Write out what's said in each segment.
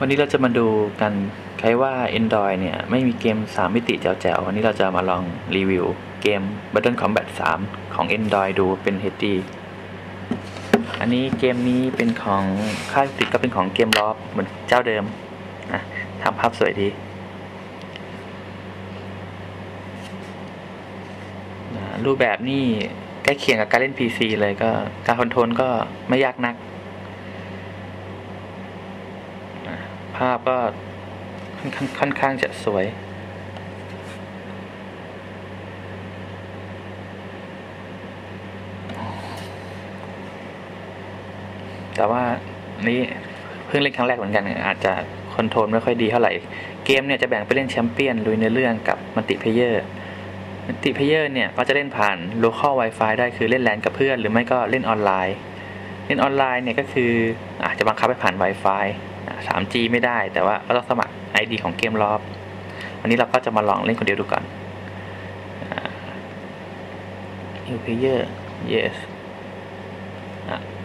วันนี้เราจะมาดูกันใครว่า Android เนี่ย ไม่มีเกม 3 มิติแจ๋วๆ วันนี้เราจะมาลองรีวิวเกม Battle Combat 3 ของ Android ดูเป็น HD อันนี้เกมนี้เป็นของค่ายผลิตก็เป็นของเกมลอฟเหมือนเจ้าเดิมนะทำภาพสวยดีรูปแบบนี่ใกล้เคียงกับการเล่น PC เลยก็การคอนโทรลก็ไม่ยากนัก ภาพก็ค่อนข้างค่อนข้างจะสวย แต่ว่านี่เพิ่งเล่นครั้งแรกเหมือนกัน อาจจะคอนโทรลไม่ค่อยดีเท่าไหร่ เกมเนี่ยจะแบ่งไปเล่นแชมเปี้ยนลุยในเรื่องกับมัลติเพเยอร์มัลติเพเยอร์เนี่ยก็จะเล่นผ่าน local Wi-Fi ได้คือเล่นแลนกับเพื่อน หรือไม่ก็เล่นออนไลน์ เล่นออนไลน์เนี่ยก็คืออาจจะบังคับให้ผ่าน Wi-Fi 3G ไม่ได้ แต่ว่าก็ต้องสมัคร ID ของเกมลอบวันนี้เราก็จะมาลองเล่นคนเดียวดูก่อน New Player Yes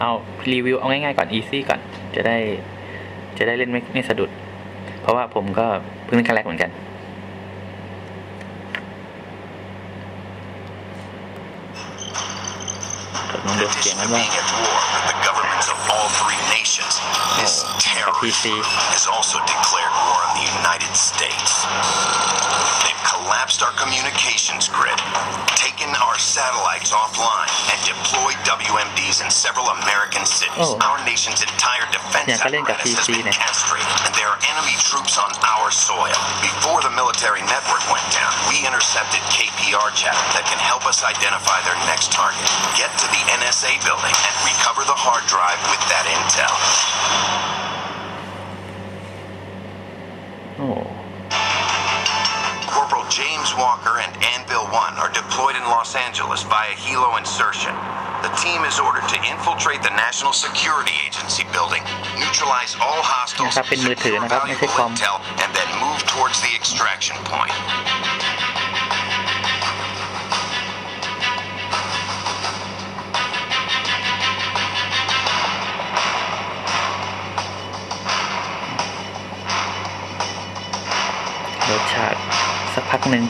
เอารีวิวเอาง่ายๆก่อน Easy ก่อน จะได้จะได้เล่นไม่ไม่สะดุด เพราะว่าผมก็เพิ่งเล่นครั้งแรกเหมือนกัน ลองดูเสียงกันว่า Nations. This oh. terrorist has also declared war on the United States. They've collapsed our communications grid, taken our satellites offline, and deployed WMDs in several American cities. Oh. Our nation's entire defense Yeah, galing ka, apparatus has been castrated, and there are enemy troops on our soil. Before the military network went down, we intercepted KPR chat that can help us identify their next target. Get to the NSA building and recover the hard drive with that intel. โอ้ Corporal James Walker and Anvil 1 are deployed in Los Angeles via helo insertion. The team is ordered to infiltrate the National Security Agency building, neutralize all hostiles, นะครับเป็นมือถือ secure นะครับไม่ใช่ valuable คอม intel, and then move towards the extraction point. เดี๋ยวฉาก สักพักหนึ่ง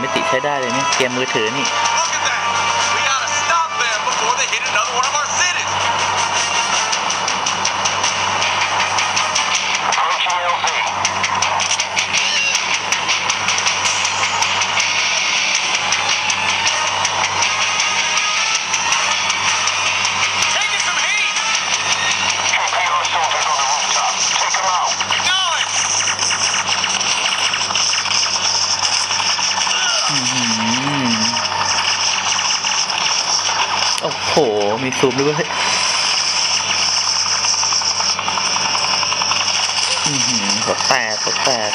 มมิติใช้ได้เลยนี่เกมมือถือนี่ มีซูมด้วยหัวแตกหัวแตก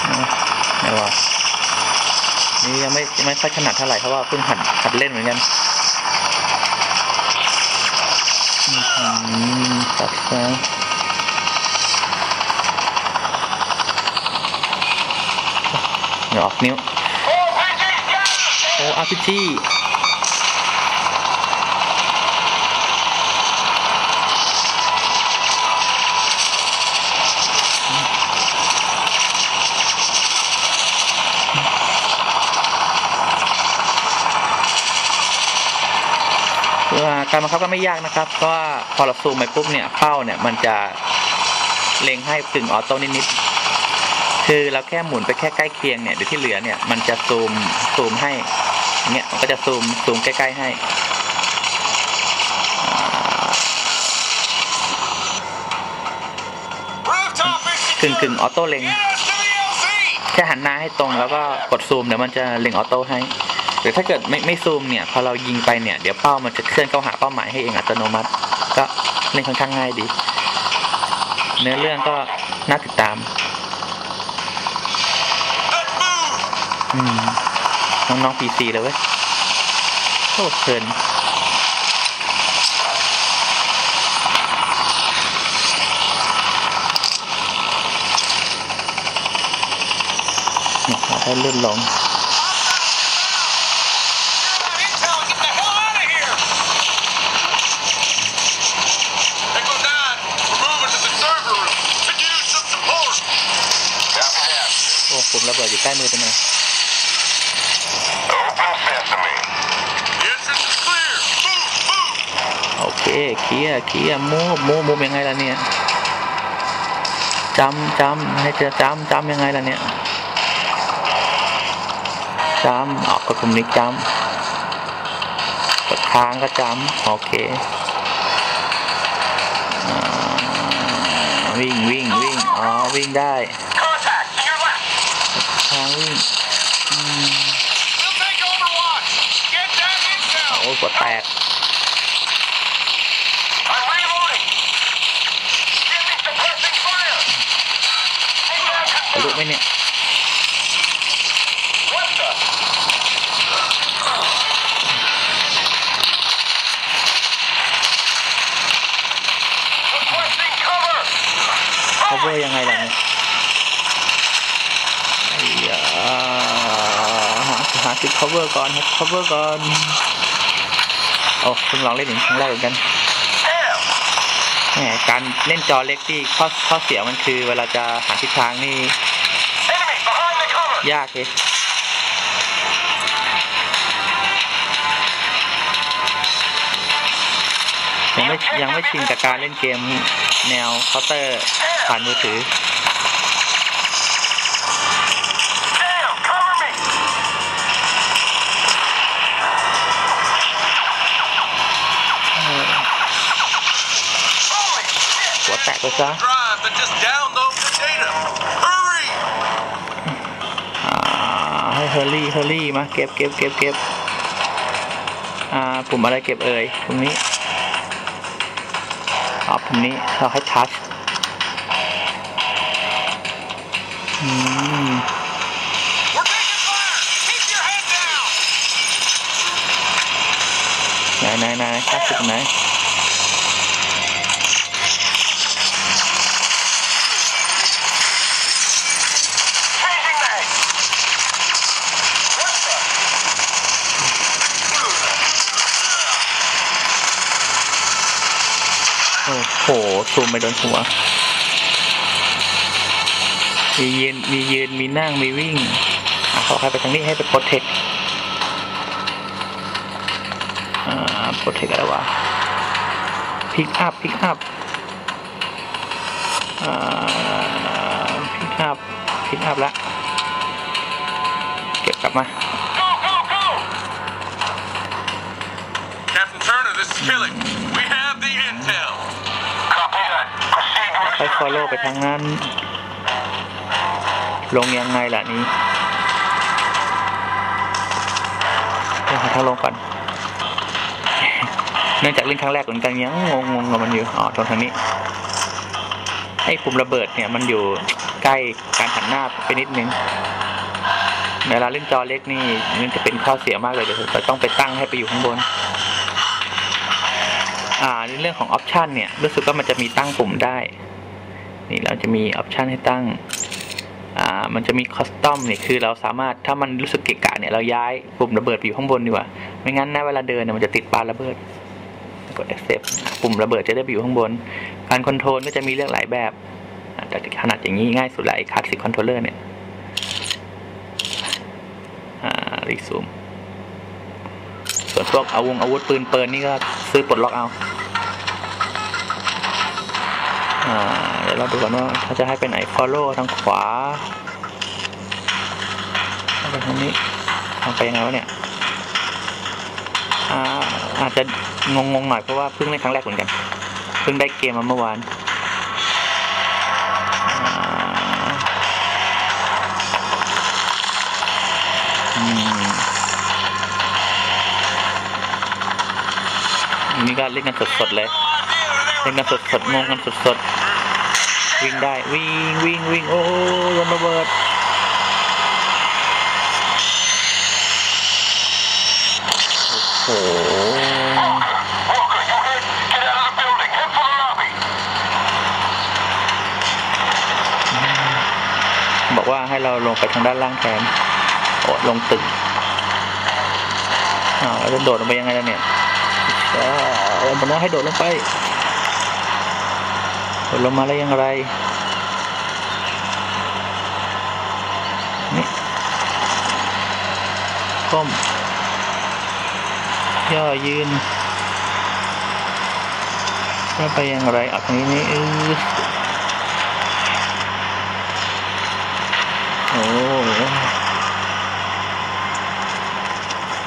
เอาไหนวะนี่ยังไม่ไม่ค่อยถนัดเท่าไหร่เพราะว่าเพิ่งหัดหัดเล่นเหมือนกันอือหือตัดซะหงออกนิ้วโอ้อาร์พีจี การบังคับก็ไม่ยากนะครับ เพราะว่าพอเราซูมไปปุ๊บเนี่ยเป้าเนี่ยมันจะเล็งให้กึ่งออโต้นิดๆคือเราแค่หมุนไปแค่ใกล้เคียงเนี่ยเดี๋ยวที่เหลือเนี่ยมันจะซูมซูมให้เนี่ยมันก็จะซูมซูมใกล้ๆให้กึ่งกึ่งออโต้เล็งแค่หันหน้าให้ตรงแล้วก็กดซูมเดี๋ยวมันจะเล็งออโต้ให้ หรือถ้าเกิดไม่ไม่ซูมเนี่ย พอเรายิงไปเนี่ย เดี๋ยวเป้ามันจะเคลื่อนเข้าหาเป้าหมายให้เองอัตโนมัติ ก็เล่นค่อนข้างง่ายดี เนื้อเรื่องก็น่าติดตามอืมน้องๆพีซีเลยเว้ยโคตรเพลินเนี่ยเราได้เลื่อนลง ใกล้มือไปหน่อย Open sesame. The entrance is clear. Move, move! โอเคเคลียร์เคลียร์มูฟมูฟมูฟยังไงล่ะเนี่ยจำจำให้เจอจำจำยังไงล่ะเนี่ยจำออกกดปุ่มนี้จำกดค้างก็จำโอเคอ่าวิ่งวิ่งวิ่งอ๋อวิ่งได้ Contact to your left. ค้างวิ่ง We'll take Overwatch. Get that intel. โอ้กดแตก I'm reloading. Give me suppressing fire. Take that ทะลุไหมเนี่ย What the? Requesting cover. cover ยังไงล่ะเนี่ยไอ้ยาหาหาจุด cover ก่อนหา cover ก่อนโอ้เพิ่งลองเล่นถึงครั้งแรกเหมือนกันแหมการเล่นจอเล็กที่ข้อข้อเสียมันคือ เวลาจะหาทิศทางนี่ ยากเลยยังไม่ยังไม่ชินกับการเล่นเกมแนวเคาน์เตอร์ผ่านมือถือ อ่าให้เฮอร์รี่เฮอร์รี่มาเก็บเก็บเก็บเก็บอ่าปุ่มอะไรเก็บเอ่ยปุ่มนี้อ๋อปุ่มนี้เราให้ทัชอืม We're taking fire. Keep your head down. ไหนไหนไหนทัชตรงไหน โอ้โหซูมไปโดนหัว มีเยืนมียืนมีนั่ง มีวิ่งเขาให้ไปทางนี้ให้ไปโปรเทคโปรเทคอะไรวะพิกอัพพิกอัพพิกอัพพิกอัพละ เก็บกลับมา Proceed ค่อย follow ไปทางนั้น ลงยังไงล่ะนี้เดี๋ยวหาทางลงก่อนเนื่องจากเล่นครั้งแรกเหมือนกันยังงงงๆกับมันอยู่อ๋อตรงทางนี้ไอ้ปุ่มระเบิดเนี่ยมันอยู่ใกล้การหันหน้าไปนิดนึงเวลาเล่นจอเล็กนี่มันจะเป็นข้อเสียมากเลยเดี๋ยวต้องไปตั้งให้ไปอยู่ข้างบน อ่าในเรื่องของออปชันเนี่ย รู้สึกว่ามันจะมีตั้งปุ่มได้ นี่เราจะมีออปชันให้ตั้งอ่ามันจะมีคอสตอมเนี่ยคือเราสามารถถ้ามันรู้สึกเกะกะเนี่ยเราย้ายปุ่มระเบิดไปอยู่ข้างบนดีกว่า ไม่งั้นนะเวลาเดินเนี่ยมันจะติดปานระเบิดกด accept ปุ่มระเบิดจะได้ไปอยู่ข้างบน การคอนโทรลก็จะมีเลือกหลายแบบแต่ขนาดอย่างนี้ง่ายสุดละไอ้คลาสสิกคอนโทรลเลอร์เนี่ยอ่ารีซูมส่วนพวกอาวงอาวุธปืนเปิลนี่ก็ซื้อปลดล็อกเอาอ่าี๋ยวเราดูกันว่าเขาจะให้เป็นไหน follow ทางขวาไปทางนี้ทางไปยังไงวะเนี่ยอาอาจจะงงๆหน่อยเพราะว่าเพิ่งเล่นครั้งแรกเหมือนกัน เพิ่งได้เกมมาเมื่อวานนี่ก็เล่นกันสดๆเลย เล่นกันสดๆงงกันสดๆ วิ่งได้ วิ่งวิ่งวิ่งโอ้โดนระเบิดโอ้โหบอกว่าให้เราลงไปทางด้านล่างแทนโอ้ลงตึกอ้าวแล้วจะโดดลงไปยังไงล่ะเนี่ยอ้าวมันน่าให้โดดลงไป ดลงมาแล้วยังไงนี่ก้ม ย่อยืนแล้วไปยังไงอะตรงนี้นี่เออโอ้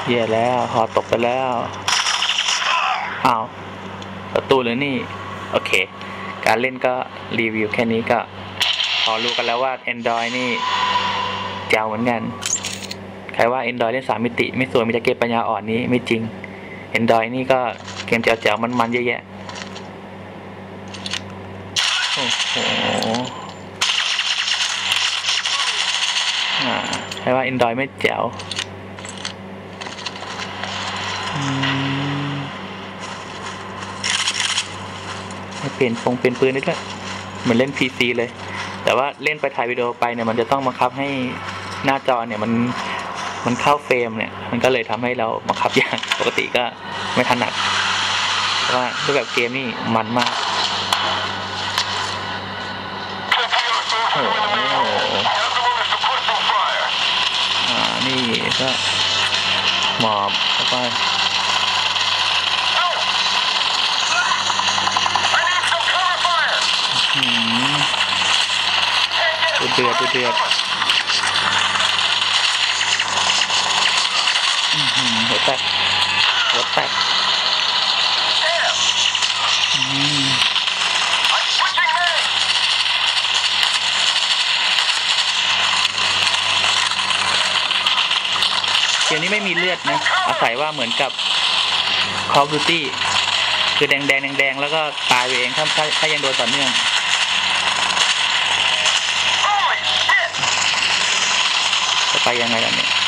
แย่แล้วหอตกไปแล้ว อ้าวประตูหรือนี่ โอเค การเล่นก็รีวิวแค่นี้ก็พอรู้กันแล้วว่า Android นี่แจ๋วเหมือนกัน ใครว่า Android เล่นสามมิติ ไม่สวยมีแต่เกมปัญญาอ่อนนี้ไม่จริง Android นี่ก็เกมแจ๋วๆมันๆเยอะแยะโอ้โหอ่าใช่ว่า Android ไม่แจ๋วอืมให้ เปลี่ยนปงเปลี่ยนปืนได้ด้วยเหมือนเล่น PC เลย แต่ว่าเล่นไปถ่ายวิดีโอไปเนี่ยมันจะต้องบังคับให้หน้าจอเนี่ยมันมันเข้าเฟรมเนี่ย มันก็เลยทำให้เราบังคับยากปกติก็ไม่ถนัดเพราะว่ารูปแบบเกมนี่มันมากโอ้โหอ่านี่ก็หมอบเข้าไเดือดดูเดือดอื้อหือหัวแตกหัวแตก Damn. อืม I'm switching lanes. เกมนี้ไม่มีเลือดนะ อาศัยว่าเหมือนกับ Call of Duty คือแดงแดงแดงแดงๆแล้วก็ตายไปเองถ้าถ้าถ้ายังโดนต่อเนื่อง จะไป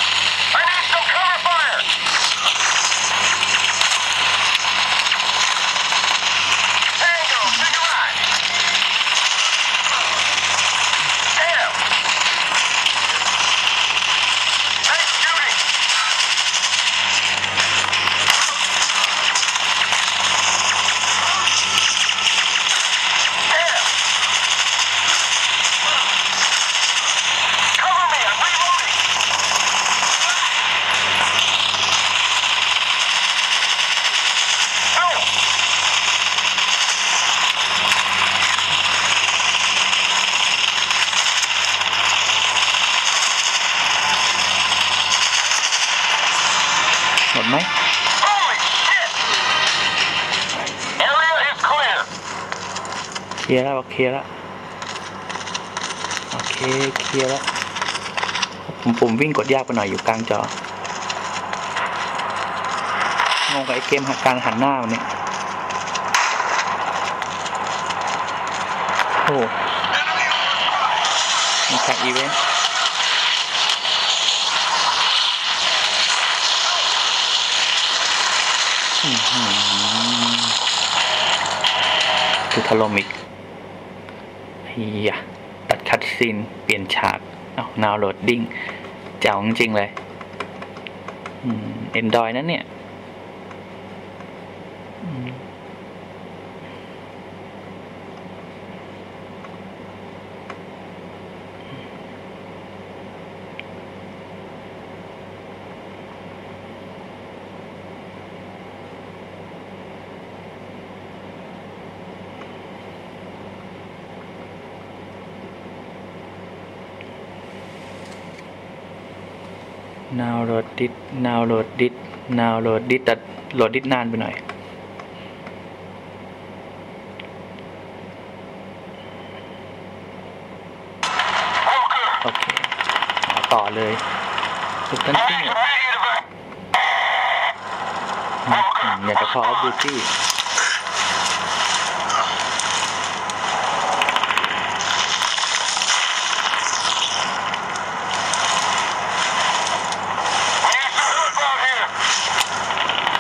ลียร์แล้วเคลียร์แล้วโอเคเคลียร์แล้วผมปุ่มวิ่งกดยากไปหน่อยอยู่กลางจองงกับไอ้เกมการหันหน้ามันเนี่ยโอ้มีแข่งอีเวนต์คือหือคือถล่มอีก ยตัดคัดซีน เปลี่ยนฉากเอานาวโหลดดิ้งเจ๋งจริงเลยเอ็นดอยนั้นเนี่ย นาวโหลดดิสนาวโหลดดิสนาวโหลดดิสแต่โหลดดิสนานไปหน่อย โอเคต่อเลยสุดตั้งที่เนี่ยอืมอืมอยากจะ Call of Duty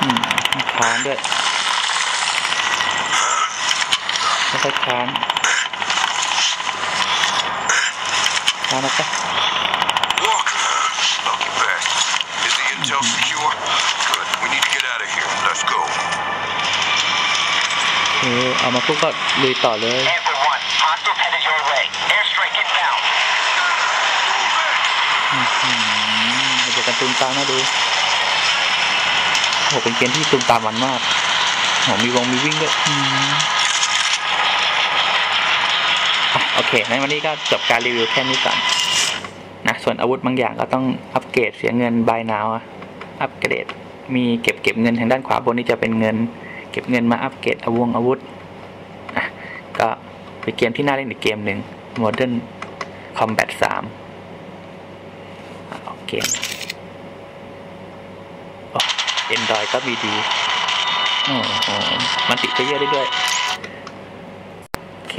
อืมค้านด้วย ไม่ค่อยค้านค้านนะปะ Walker. Lucky bastard. Is the intel secure? Good. We need to get out of here. Let's go. เออเอามาปุ๊บก็ลุยต่อเลย Panther 1, hostiles headed your way. Airstrike inbound. อืมเดี๋ยวกันตูมตามนะดูโหเป็นเกมที่ตูมตามมันมากโหมีวงมีวิ่งด้วยอืมอะ โอเคในวันนี้ก็จบการรีวิวแค่นี้ก่อนนะส่วนอาวุธบางอย่างก็ต้องอัปเกรดเสียเงินบายนาวอัปเกรดมีเก็บเก็บเงินทางด้านขวาบนนี่จะเป็นเงิน เก็บเงินมาอัปเกรดอาวงอาวุธอะก็เป็นเกมที่น่าเล่นอีกเกมหนึ่ง Modern Combat 3ออกเกมเอ็นดอยก็มีดีมันติดไปเยอะด้วย โอเค